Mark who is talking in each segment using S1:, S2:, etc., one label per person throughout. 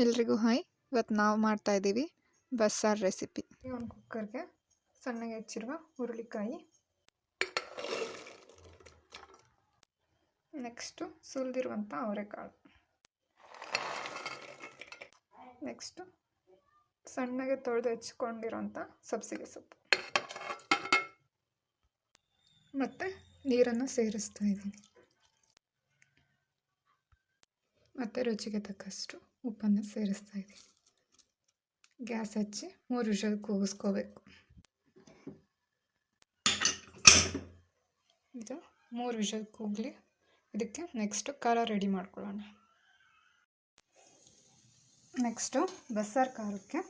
S1: ಎಲ್ರಿಗೂ ಹಾಯ್. ಇವತ್ತು ನಾವು ಮಾಡ್ತಾ ಇದ್ದೀವಿ ಬಸ್ಸಾರು ರೆಸಿಪಿ. ಒಂದು ಕುಕ್ಕರ್ಗೆ ಸಣ್ಣಗೆ ಹೆಚ್ಚಿರುವ ಹುರುಳಿಕಾಯಿ. ನೆಕ್ಸ್ಟು ಸುಲಿದಿರುವಂಥ ಅವರೆಕಾಳು. ನೆಕ್ಸ್ಟು ಸಣ್ಣಗೆ ತೊಳೆದು ಹೆಚ್ಚಿಕೊಂಡಿರೋಂಥ ಸಬ್ಸಿಗೆ ಸೊಪ್ಪು. ಮತ್ತು ನೀರನ್ನು ಸೇರಿಸ್ತಾ ಇದ್ದೀನಿ ಮತ್ತು ರುಚಿಗೆ ತಕ್ಕಷ್ಟು ಉಪ್ಪನ್ನು ಸೇರಿಸ್ತಾ ಇದ್ದೀನಿ. ಗ್ಯಾಸ್ ಹಚ್ಚಿ ಮೂರು ವಿಷಲ್ ಕೂಗಿಸ್ಕೋಬೇಕು. ಇದು ಮೂರು ವಿಷಲ್ ಕೂಗಲಿ. ಇದಕ್ಕೆ ನೆಕ್ಸ್ಟು ಖಾರ ರೆಡಿ ಮಾಡ್ಕೊಳ್ಳೋಣ. ನೆಕ್ಸ್ಟು ಬಸ್ಸಾರು ಖಾರಕ್ಕೆ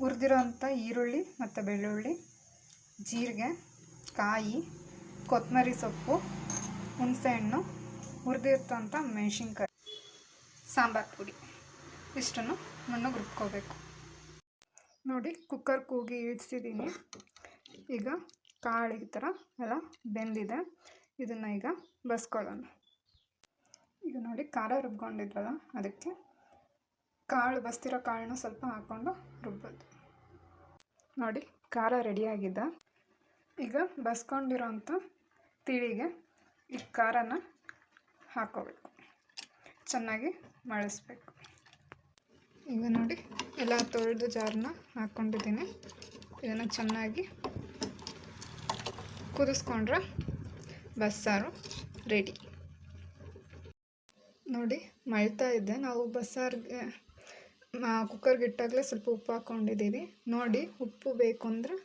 S1: ಹುರಿದಿರೋಂಥ ಈರುಳ್ಳಿ ಮತ್ತು ಬೆಳ್ಳುಳ್ಳಿ, ಜೀರಿಗೆ, ಕಾಯಿ ಕೊತ್ತಂಬರಿ ಸೊಪ್ಪು, ಹುಣಸೆಹಣ್ಣು, ಹುರಿದಿರ್ತಂಥ ಮೆಣಸಿನ್ಕಾಯಿ. ಸಾಂಬಾರು ಪುಡಿ. ಇಷ್ಟನ್ನು ನುಣ್ಣಗೆ ರುಬ್ಕೋಬೇಕು ನೋಡಿ ಕುಕ್ಕರ್ ಕೂಗಿ ಇಳಿಸಿದ್ದೀನಿ ಈಗ ಕಾಳು ಈ ಥರ ಎಲ್ಲ ಬೆಂದಿದೆ. ಇದನ್ನು ಈಗ ಬಸ್ಕೊಳ್ಳೋಣ. ಈಗ ನೋಡಿ, ಖಾರ ರುಬ್ಕೊಂಡಿದ್ವಲ್ಲ, ಅದಕ್ಕೆ ಕಾಳು, ಬಸ್ತಿರೋ ಕಾಳನ್ನ ಸ್ವಲ್ಪ ಹಾಕ್ಕೊಂಡು ರುಬ್ಬೋದು. ನೋಡಿ, ಖಾರ ರೆಡಿಯಾಗಿದೆ. ಈಗ ಬಸ್ಕೊಂಡಿರೋಂಥ ತಿಳಿಗೆ ಈ ಖಾರನ ಹಾಕೋಬೇಕು ಚೆನ್ನಾಗಿ ಮಳಿಸ್ಬೇಕು ಈಗ ನೋಡಿ, ಎಲ್ಲ ತೊಳೆದು ಜಾರನ್ನ ಹಾಕ್ಕೊಂಡಿದ್ದೀನಿ ಇದನ್ನು ಚೆನ್ನಾಗಿ ಕುದಿಸ್ಕೊಂಡ್ರೆ ಬಸ್ಸಾರು ರೆಡಿ ನೋಡಿ ಮಳ್ತಾ ಇದ್ದೆ ನಾವು ಬಸ್ಸಾರಿಗೆ ಕುಕ್ಕರ್ಗೆ ಇಟ್ಟಾಗಲೇ ಸ್ವಲ್ಪ ಉಪ್ಪು ಹಾಕ್ಕೊಂಡಿದ್ದೀವಿ ನೋಡಿ, ಉಪ್ಪು ಬೇಕು ಅಂದರೆ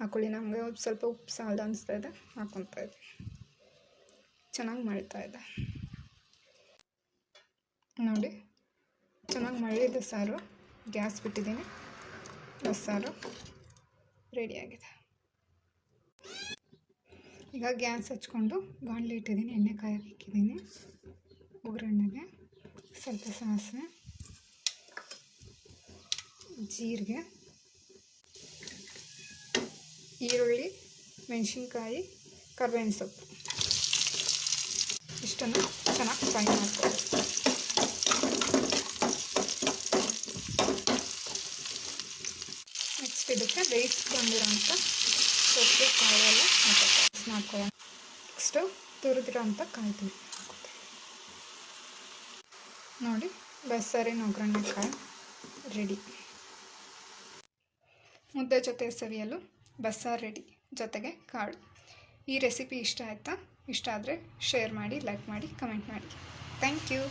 S1: ಹಾಕೊಳ್ಳಿ. ನಮಗೆ ಸ್ವಲ್ಪ ಉಪ್ಪು ಸಾಲದು ಅನಿಸ್ತಾ ಇದೆ ಹಾಕ್ಕೊತಾ ಚೆನ್ನಾಗಿ ಮಳ್ತಾ ಇದೆ. ನೋಡಿ. ಚೆನ್ನಾಗಿ ಮಳೆಯಿದೆ ಸಾರು. ಗ್ಯಾಸ್ ಬಿಟ್ಟಿದ್ದೀನಿ. ಬಸ್ಸಾರು ರೆಡಿಯಾಗಿದೆ ಈಗ ಗ್ಯಾಸ್ ಹಚ್ಕೊಂಡು ಬಾಣಲಿ ಇಟ್ಟಿದ್ದೀನಿ. ಎಣ್ಣೆ ಕಾಯಕ್ಕೆ ಇಕ್ಕಿದ್ದೀನಿ ಒಗ್ಗರಣೆಗೆ ಸ್ವಲ್ಪ ಸಾಸಿವೆ, ಜೀರಿಗೆ, ಈರುಳ್ಳಿ, ಮೆಣಸಿನ್ಕಾಯಿ, ಕರ್ಬೇವಿನ ಸೊಪ್ಪು. ಇಷ್ಟನ್ನು ಇದಕ್ಕೆ ಬಂದಿರೋಂಥ ಸೊಪ್ಪು ಕಾಯೆಲ್ಲ ಮಿಕ್ಸ್ ಮಾಡ್ಕೊಳ್ಳೋಣ. ನೆಕ್ಸ್ಟು ತುರಿದಿರೋಂಥ ಕಾಯಿ ನೋಡಿ ಬಸ್ಸಾರಿನ ಒಗ್ಗರಣೆ ಕಾಯಿ ರೆಡಿ ಮುದ್ದೆ ಜೊತೆ ಸವಿಯಲು ಬಸ್ಸಾರು ರೆಡಿ ಜೊತೆಗೆ ಕಾಳು. ಈ ರೆಸಿಪಿ ಇಷ್ಟ ಆಯಿತಾ? ಇಷ್ಟ ಆದರೆ ಶೇರ್ ಮಾಡಿ ಲೈಕ್ ಮಾಡಿ ಕಮೆಂಟ್ ಮಾಡಿ. Thank you